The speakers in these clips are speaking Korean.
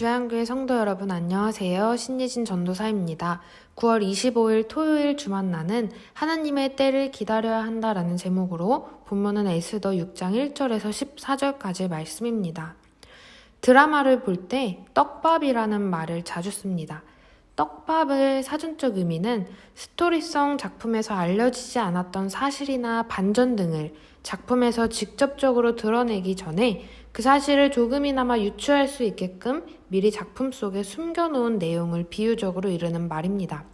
주양교회 성도 여러분 안녕하세요. 신예진 전도사입니다. 9월 25일 토요일 주만나는 하나님의 때를 기다려야 한다라는 제목으로 본문은 에스더 6장 1절에서 14절까지 말씀입니다. 드라마를 볼 때 떡밥이라는 말을 자주 씁니다. 떡밥의 사전적 의미는 스토리성 작품에서 알려지지 않았던 사실이나 반전 등을 작품에서 직접적으로 드러내기 전에 그 사실을 조금이나마 유추할 수 있게끔 미리 작품 속에 숨겨놓은 내용을 비유적으로 이르는 말입니다.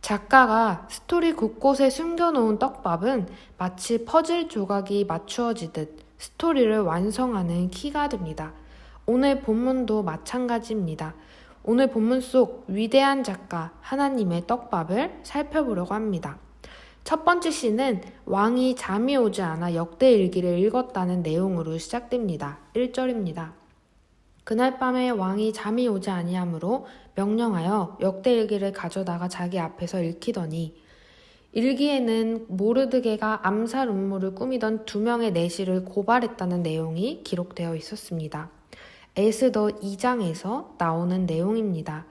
작가가 스토리 곳곳에 숨겨놓은 떡밥은 마치 퍼즐 조각이 맞추어지듯 스토리를 완성하는 키가 됩니다. 오늘 본문도 마찬가지입니다. 오늘 본문 속 위대한 작가 하나님의 떡밥을 살펴보려고 합니다. 첫 번째 시는 왕이 잠이 오지 않아 역대 일기를 읽었다는 내용으로 시작됩니다. 1절입니다. 그날 밤에 왕이 잠이 오지 아니하므로 명령하여 역대 일기를 가져다가 자기 앞에서 읽히더니 일기에는 모르드게가 암살 음모를 꾸미던 두 명의 내시를 고발했다는 내용이 기록되어 있었습니다. 에스더 2장에서 나오는 내용입니다.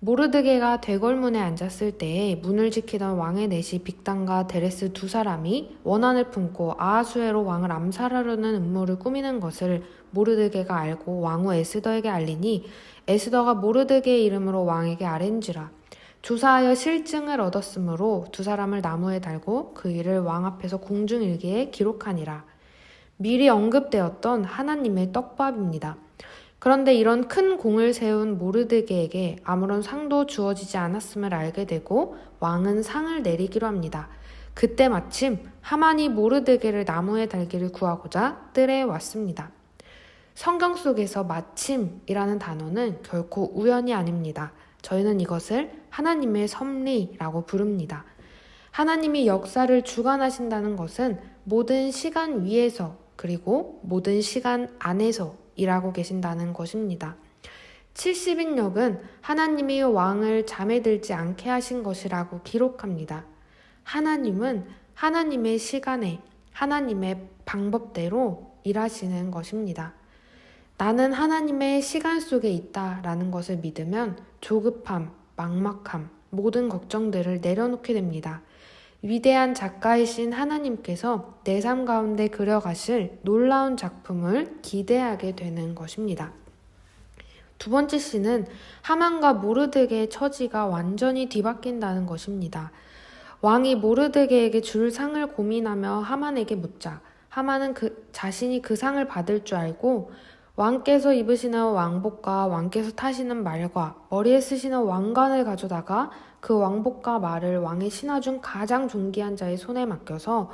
모르드게가 대궐문에 앉았을 때에 문을 지키던 왕의 내시 빅단과 데레스 두 사람이 원한을 품고 아하수에로 왕을 암살하려는 음모를 꾸미는 것을 모르드게가 알고 왕후 에스더에게 알리니 에스더가 모르드게의 이름으로 왕에게 아렌지라 조사하여 실증을 얻었으므로 두 사람을 나무에 달고 그 일을 왕 앞에서 공중일기에 기록하니라. 미리 언급되었던 하나님의 떡밥입니다. 그런데 이런 큰 공을 세운 모르드게에게 아무런 상도 주어지지 않았음을 알게 되고 왕은 상을 내리기로 합니다. 그때 마침 하만이 모르드게를 나무에 달기를 구하고자 뜰에 왔습니다. 성경 속에서 마침이라는 단어는 결코 우연이 아닙니다. 저희는 이것을 하나님의 섭리라고 부릅니다. 하나님이 역사를 주관하신다는 것은 모든 시간 위에서 그리고 모든 시간 안에서 일하고 계신다는 것입니다. 70인역은 하나님이 왕을 잠에 들지 않게 하신 것이라고 기록합니다. 하나님은 하나님의 시간에 하나님의 방법대로 일하시는 것입니다. 나는 하나님의 시간 속에 있다라는 것을 믿으면 조급함, 막막함, 모든 걱정들을 내려놓게 됩니다. 위대한 작가이신 하나님께서 내 삶 가운데 그려가실 놀라운 작품을 기대하게 되는 것입니다. 두 번째 시는 하만과 모르드게의 처지가 완전히 뒤바뀐다는 것입니다. 왕이 모르드게에게 줄 상을 고민하며 하만에게 묻자 하만은 그 자신이 그 상을 받을 줄 알고 왕께서 입으시는 왕복과 왕께서 타시는 말과 머리에 쓰시는 왕관을 가져다가 그 왕복과 말을 왕의 신하 중 가장 존귀한 자의 손에 맡겨서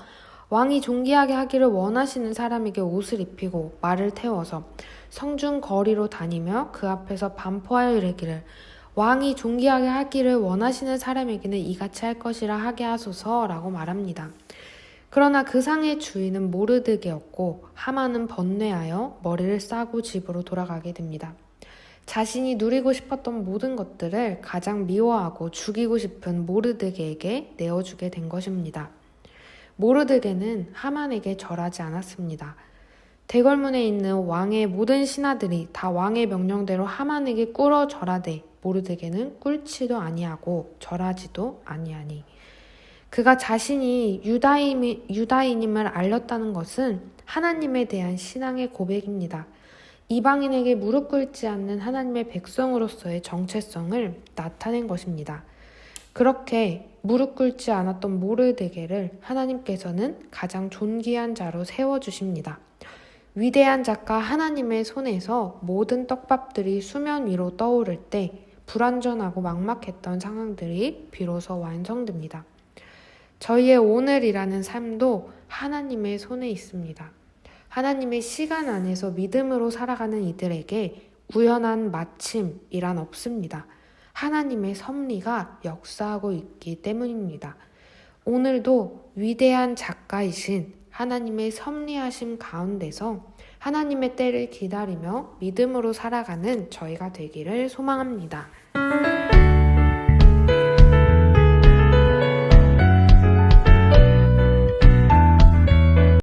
왕이 존귀하게 하기를 원하시는 사람에게 옷을 입히고 말을 태워서 성중 거리로 다니며 그 앞에서 반포하여 이르기를 왕이 존귀하게 하기를 원하시는 사람에게는 이같이 할 것이라 하게 하소서라고 말합니다. 그러나 그 상의 주인은 모르드게였고 하만은 번뇌하여 머리를 싸고 집으로 돌아가게 됩니다. 자신이 누리고 싶었던 모든 것들을 가장 미워하고 죽이고 싶은 모르드게에게 내어주게 된 것입니다. 모르드게는 하만에게 절하지 않았습니다. 대궐문에 있는 왕의 모든 신하들이 다 왕의 명령대로 하만에게 꿇어 절하되 모르드게는 꿇지도 아니하고 절하지도 아니하니 그가 자신이 유다인, 유다인임을 알렸다는 것은 하나님에 대한 신앙의 고백입니다. 이방인에게 무릎 꿇지 않는 하나님의 백성으로서의 정체성을 나타낸 것입니다. 그렇게 무릎 꿇지 않았던 모르데게를 하나님께서는 가장 존귀한 자로 세워주십니다. 위대한 작가 하나님의 손에서 모든 떡밥들이 수면 위로 떠오를 때 불완전하고 막막했던 상황들이 비로소 완성됩니다. 저희의 오늘이라는 삶도 하나님의 손에 있습니다. 하나님의 시간 안에서 믿음으로 살아가는 이들에게 우연한 마침이란 없습니다. 하나님의 섭리가 역사하고 있기 때문입니다. 오늘도 위대한 작가이신 하나님의 섭리하심 가운데서 하나님의 때를 기다리며 믿음으로 살아가는 저희가 되기를 소망합니다.